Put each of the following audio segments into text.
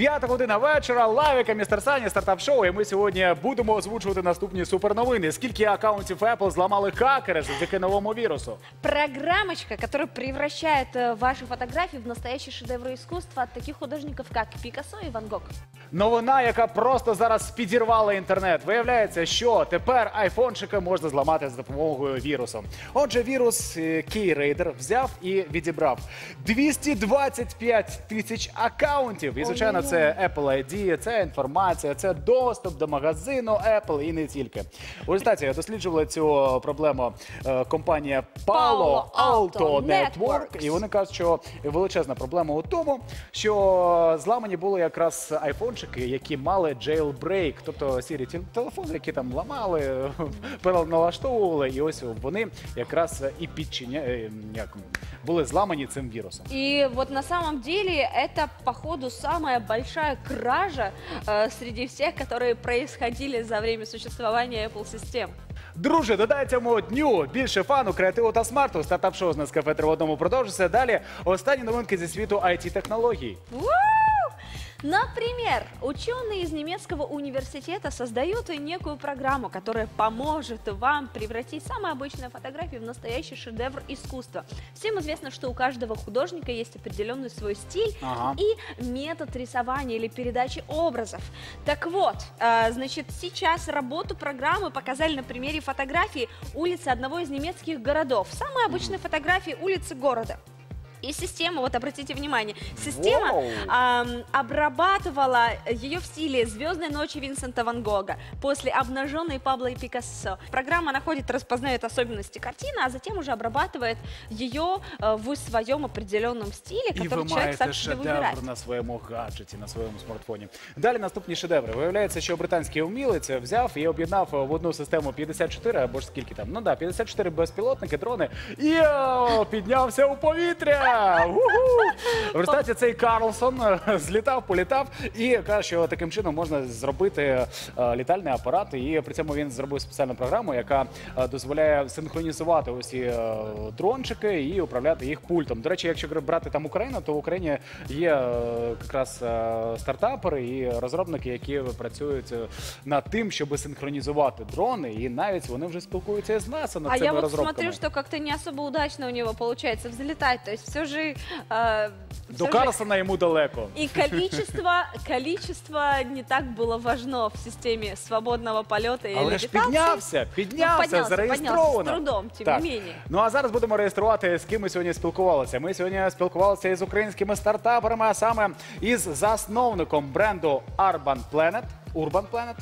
П'ята година вечора, лавіка, містер Сані, стартап-шоу. І ми сьогодні будемо озвучувати наступні суперновини. Скільки акаунтів Apple зламали хакери завдяки новому вірусу? Программочка, которая превращает э, ваши фотографии в настоящие шедевры искусства от таких художников, как Пикассо и Ван Гог. Новина, яка просто зараз підірвала інтернет. Виявляється, що тепер айфончики можна зламати за допомогою вірусу. Отже, вірус е, Keyraider взяв і відібрав 225 тисяч акаунтів. І звичайно, це Apple ID, це інформація, це доступ до магазину Apple і не тільки. У результаті досліджувала цю проблему е, компанія Palo Alto Network, і вони кажуть, що величезна проблема у тому, що зламані були якраз айфончики, які мали jailbreak, тобто сірі телефони, які там ламали, переналаштовували, і ось вони якраз і підчиня е, як були зламані цим вірусом. И вот на самом деле это, походу, самая большая кража э, среди всех, которые происходили за время существования Apple систем. Друже, додай цьому дню більше фану, креативу та смарту. Стартап шоу з Нескафе три в одному продовжується. Далі останні новинки зі світу it технологій Вау! Например, ученые из немецкого университета создают некую программу, которая поможет вам превратить самые обычные фотографии в настоящий шедевр искусства. Всем известно, что у каждого художника есть определенный свой стиль Ага. и метод рисования или передачи образов. Так вот, э, значит, сейчас работу программы показали на примере фотографии улицы одного из немецких городов. Самые обычные фотографии улицы города. И система, вот обратите внимание, система Вау. ам, обрабатывала ее в стиле «Звездной ночи» Винсента Ван Гога после «Обнаженной» Пабло и Пикассо. Программа находит, распознает особенности картины, а затем уже обрабатывает ее э, в своем определенном стиле, І ви который человек сам маєте себе выбирает. шедевр на своєму гаджеті, на своєму смартфоні. Далі наступні шедеври. Виявляється, що британський умілець взяв і об'єднав в одну систему 54, або ж скільки там, ну да, 54 безпілотники, дрони, і о, піднявся у повітря. Уху! В результаті цей Карлсон е, злітав, політав і каже, що таким чином можна зробити е, літальний апарат. І при цьому він зробив спеціальну програму, яка е, дозволяє синхронізувати усі е, дрончики і управляти їх пультом. До речі, якщо брати там Україну, то в Україні є е, якраз е, стартапери і розробники, які працюють е, над тим, щоб синхронізувати дрони, і навіть вони вже спілкуються з НАСА над А цими я вот розробками. смотрю, что как-то не особо удачно у него получается взлетать. То есть все же... э, До всё же Карлсона йому далеко. И количество, количество не так было важно в системе свободного полета и Але ж левитации. піднявся, піднявся, Ну, піднявся, зареєстровано. піднявся, з трудом, тим так. не менее. Ну а зараз будемо реєструвати, з ким ми сьогодні спілкувалися. Ми сьогодні спілкувалися із українськими стартаперами, а саме із засновником бренду Urban Planet, Urban Planet,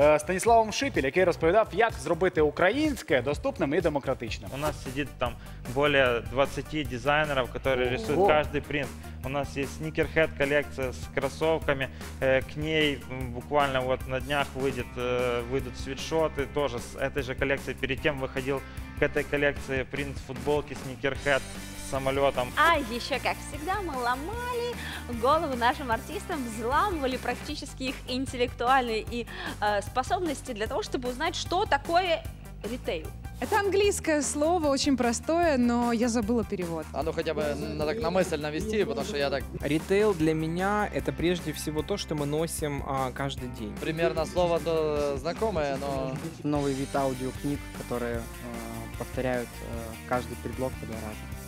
е, Станіславом Шипіль, який розповідав, як зробити українське доступним і демократичним. У нас сидит там более 20 дизайнеров, которые рисуют Ого. каждый принт. У нас есть сникерхед коллекция с кроссовками. Э, К ней м, буквально вот на днях выйдет, э, выйдут свитшоты тоже с этой же коллекции. Перед тем выходил к этой коллекции принт футболки сникерхед с самолетом. А еще, как всегда, мы ломали голову нашим артистам, взламывали практически их интеллектуальные и э, способности для того, чтобы узнать, что такое ритейл. Это английское слово, очень простое, но я забыла перевод. А ну хотя бы на, так, на мысль навести, потому что я так Ритейл для меня это прежде всего то, что мы носим а, каждый день. примерно слово то знакомое, но новый вид аудиокниг, которые э, повторяют э, каждый предлог по два раза,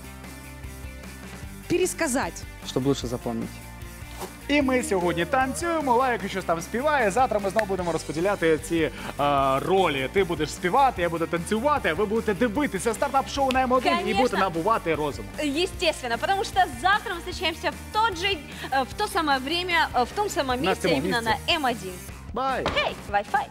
Пересказать. чтобы лучше запомнить. І ми сьогодні танцюємо. Лайк щось там співає. Завтра ми знову будемо розподіляти ці е, ролі. Ти будеш співати, я буду танцювати. а Ви будете дивитися стартап-шоу на М1 і Конечно. будете набувати розум. Естественно, потому что завтра мы встречаемся в тот же, э, в то самое время, э, в том самом На месте, самом именно месте. на М1. Бай! Эй, Wi-Fi!